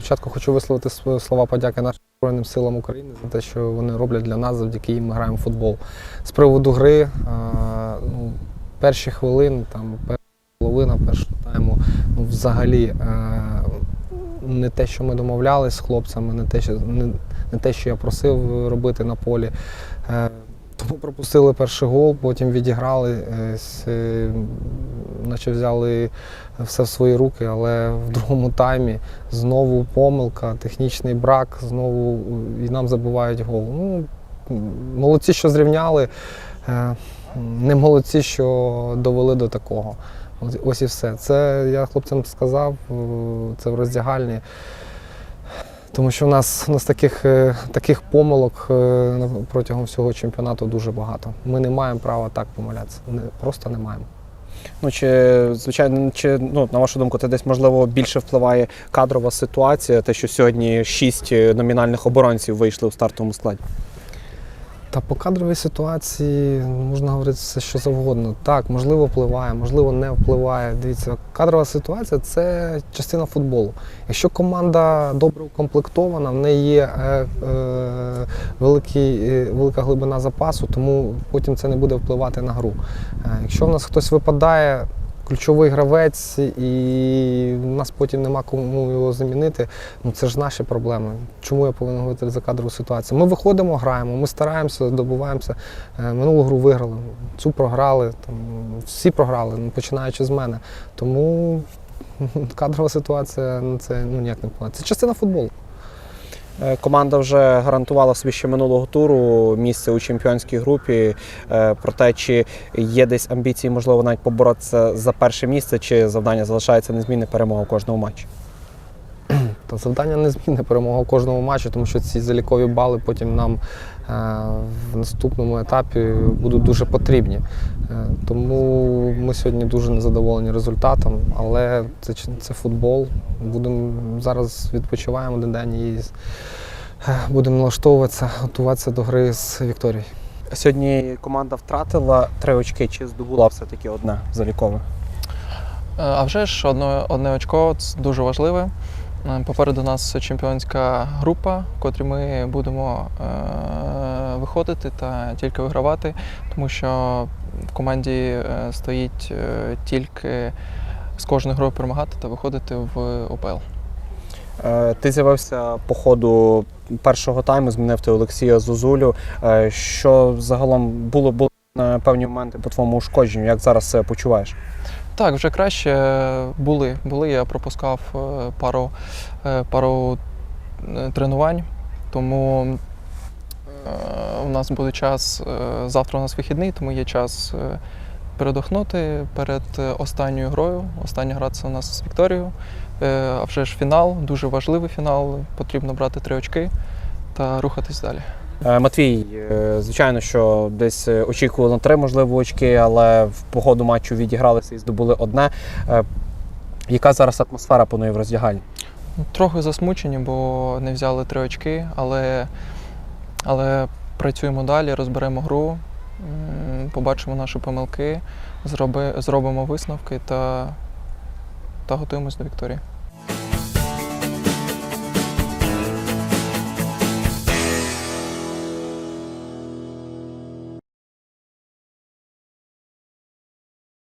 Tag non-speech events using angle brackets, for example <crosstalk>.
Спочатку хочу висловити слова подяки нашим Збройним силам України за те, що вони роблять для нас, завдяки їм ми граємо в футбол. З приводу гри, е, ну, перші хвилини, там, перша половина першого тайму, ну, взагалі е, не те, що ми домовлялись з хлопцями, не те, що, не, не те, що я просив робити на полі. Тому пропустили перший гол, потім відіграли, е, е, наче взяли все в свої руки, але в другому таймі знову помилка, технічний брак, знову і нам забувають гол. Ну, молодці, що зрівняли, е, не молодці, що довели до такого. Ось- і все. Це я хлопцям сказав, це в роздягальні. Тому що в нас, у нас таких, е, таких помилок е, протягом всього чемпіонату дуже багато. Ми не маємо права так помилятися. Не, просто не маємо. Ну чи звичайно, чи ну на вашу думку, це десь можливо більше впливає кадрова ситуація, те, що сьогодні шість е, номінальних оборонців вийшли у стартовому складі. Та по кадровій ситуації можна говорити все, що завгодно. Так, можливо, впливає, можливо, не впливає. Дивіться, кадрова ситуація це частина футболу. Якщо команда добре укомплектована, в неї є е, е, великий, е, велика глибина запасу, тому потім це не буде впливати на гру. Е, якщо в нас хтось випадає, ключовий гравець, і нас потім нема кому його замінити, ну це ж наші проблеми. Чому я повинен говорити за кадрову ситуацію? Ми виходимо, граємо, ми стараємося, добуваємося. Е, Минулу гру виграли, цю програли, там, всі програли, ну, починаючи з мене. Тому <laughs> кадрова ситуація на це ну, ніяк не впливає. Це частина футболу. Е, Команда вже гарантувала собі ще минулого туру місце у чемпіонській групі. Е, Проте, чи є десь амбіції, можливо, навіть поборотися за перше місце, чи завдання залишається незмінне перемога у кожному матчі? <clears throat> Та завдання не зміни перемога в кожному матчі, тому що ці залікові бали потім нам е, в наступному етапі будуть дуже потрібні. Е, тому ми сьогодні дуже незадоволені результатом, але це, це футбол. Будемо зараз відпочиваємо один день і е, будемо налаштовуватися, готуватися до гри з Вікторією. Сьогодні команда втратила три очки, чи здобула все-таки одне залікове? Е, А вже ж одне, одне очко це дуже важливе. Попереду нас чемпіонська група, в котрій ми будемо е, виходити та тільки вигравати, тому що в команді е, стоїть е, тільки з кожної грою перемагати та виходити в ОПЛ. Е, Ти з'явився по ходу першого тайму, змінив ти Олексія Зозулю. Що загалом було, було на певні моменти по твоєму ушкодженню? Як зараз себе почуваєш? Так, вже краще були. Були. Я пропускав пару, пару тренувань, тому у нас буде час. е, Завтра у нас вихідний, тому є час е, передохнути перед е, останньою грою. Остання гра це у нас з Вікторією. А вже ж фінал, дуже важливий фінал. Потрібно брати три очки та рухатись далі. Матвій, звичайно, що десь очікували на три, можливо, очки, але в по ходу матчу відігралися і здобули одне. Яка зараз атмосфера панує в роздягальні? Трохи засмучені, бо не взяли три очки, але, але працюємо далі, розберемо гру, побачимо наші помилки, зроби, зробимо висновки та, та готуємось до Вікторії.